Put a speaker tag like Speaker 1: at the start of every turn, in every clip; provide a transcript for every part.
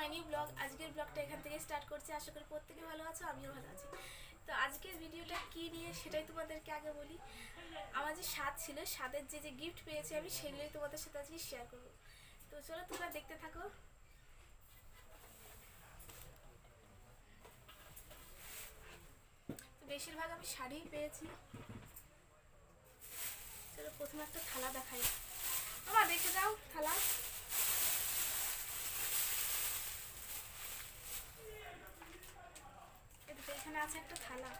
Speaker 1: My new blog আজকের ব্লগটা এখান থেকে স্টার্ট করছি। আশা করি প্রত্যেকে ভালো আছো, আমিও ভালো আছি। তো আজকের ভিডিওটা কি নিয়ে সেটাই তোমাদেরকে আগে বলি। আমার যে স্বাদ ছিল, স্বাদের যে যে গিফট পেয়েছি আমি সেগুলোই তোমাদের সাথে আজকে শেয়ার করব। তো চলো তোমরা দেখতে থাকো। বেশিরভাগ আমি শাড়িই পেয়েছি। চলো প্রথমে একটা থালা দেখাই। আমার দেখে যাও থালা। এখানে আছে একটা থালা।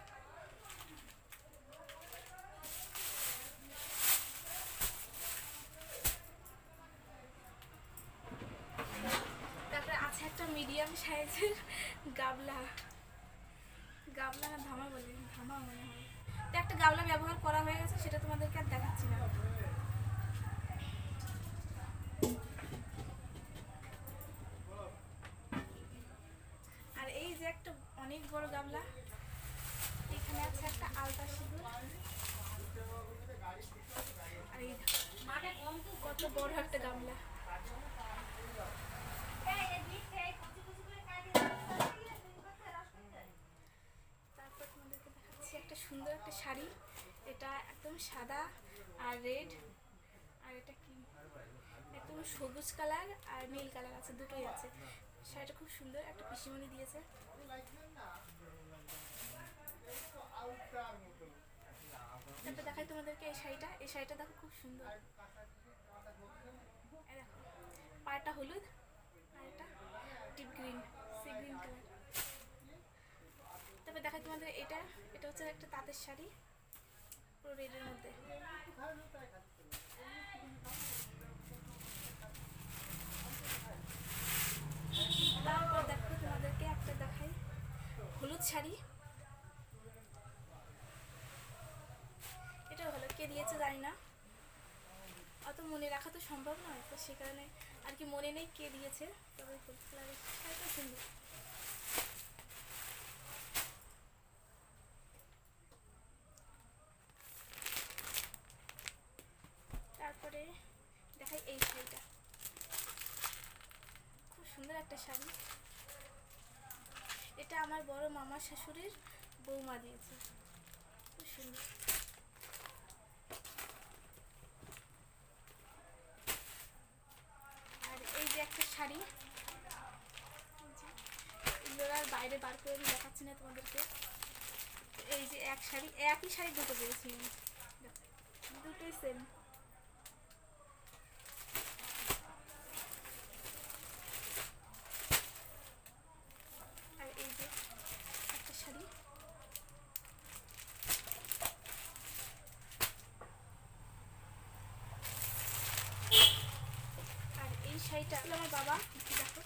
Speaker 1: তারপরে আছে একটা মিডিয়াম সাইজের গাবলা। গাবলা না, ধামা বলে, ধামা মনে হয়। তো একটা গাবলা ব্যবহার করা হয়ে গেছে, সেটা তোমাদেরকে আর দেখাচ্ছি না আর এই যে একটা অনেক বড় গামলা। এখানে আছে একটা আলতা সিঁদুর। আর এই কত বড় একটা গামলা। তারপর একটা সুন্দর একটা শাড়ি। এটা একদম সাদা আর রেড। আর এটা কি? একদম সবুজ কালার আর নীল কালার আছে, দুটোই আছে। শাড়িটা খুব সুন্দর, একটা পিসিমণি দিয়েছে। তারপর দেখাই তোমাদেরকে এই শাড়িটা। এই শাড়িটা দেখো খুব সুন্দর। পাড়টা হলুদ আর গ্রিন, সি তারপর দেখাই তোমাদের এটা। এটা হচ্ছে একটা তাঁতের শাড়ি, পুরো রেডের মধ্যে তারপর দেখো তোমাদেরকে একটা দেখাই হলুদ শাড়ি এটা হলো, কে দিয়েছে জানি না। অত মনে রাখা তো সম্ভব নয়, তো সে কারণে আর কি মনে নেই কে দিয়েছে। তবে শাড়িটা সুন্দর তারপরে দেখাই এই শাড়িটা। খুব সুন্দর একটা শাড়ি। এটা আমার বড় মামা শাশুড়ির বৌমা দিয়েছে। খুব সুন্দর। আর এই যে একটা শাড়ি। আর বাইরে বার করে আমি দেখাচ্ছি না তোমাদেরকে। এই যে এক শাড়ি, একই শাড়ি দুটো পেয়েছি। দুটোই সেম আর এই যে একটা শাড়ি আর এই শাড়িটা হলো আমার বাবা দেখো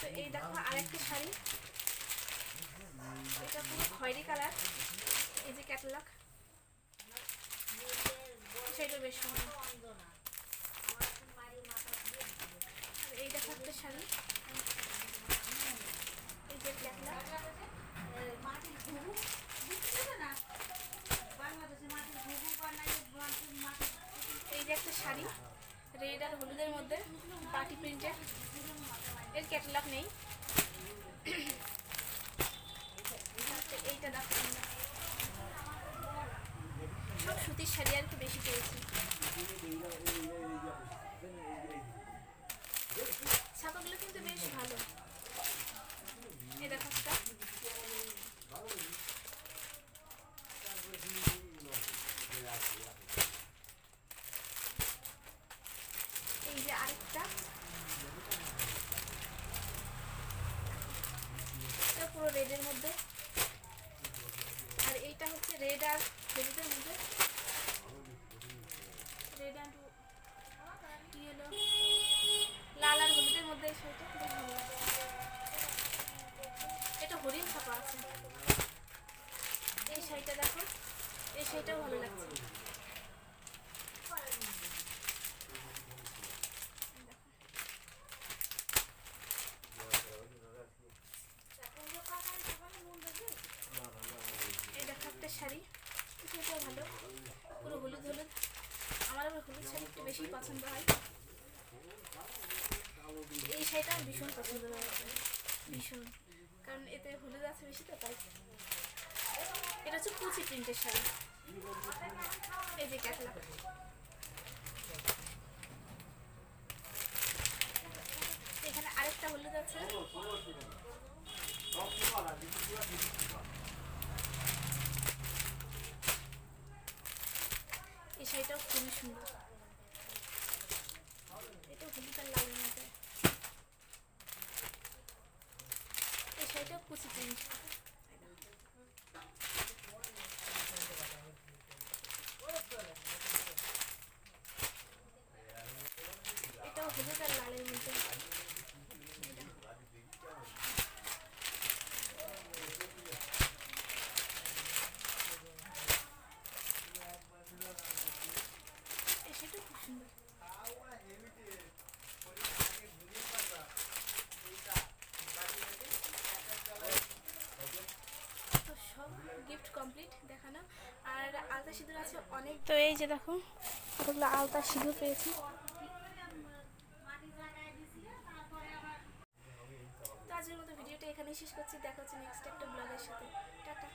Speaker 1: তো এই দেখো, আরেকটা শাড়ি। এটা পুরো খয়েরি কালার এই যে ক্যাটালগ সেটা বেশ সুন্দর। এই দেখো একটা শাড়ি। এই যে এই যে একটা শাড়ি রেড আর হলুদের মধ্যে পাটি প্রিন্টের এর ক্যাটালগ নেই। এইটা দেখো। সব সুতির শাড়ি আর কি বেশি পেয়েছি ছাপাগুলো কিন্তু বেশ ভালো এ দেখো হরিণ ছাপা আছে। এই শাড়িটা দেখো, এই শাড়িটাও ভালো লাগছে। এই দেখো শাড়ি সেটাও ভালো, পুরো হলুদ হলুদ। আমার আবার হলুদ শাড়ি একটু পছন্দ হয়। এই শাড়িটা ভীষণ পছন্দ হয়। ভীষণ। কারণ এতে হলুদ আছে বেশি, তো তাই এটা হচ্ছে কুচি প্রিন্টের শাড়ি। এই যে ক্যাটলগ। এখানে আরেকটা হলুদ আছে। এই শাড়িটাও খুবই সুন্দর এটা হলুদ আর লালের মধ্যে এই শাড়িটাও কুচি প্রিন্ট এটাও হলুদ আর লালের মধ্যে অনেক তো এই যে দেখো কতগুলো আলতা সিঁদুর পেয়েছি। তো আজকের মতো ভিডিওটা এখানেই শেষ করছি। দেখা হচ্ছে নেক্সট একটা ব্লগের সাথে। টাটা।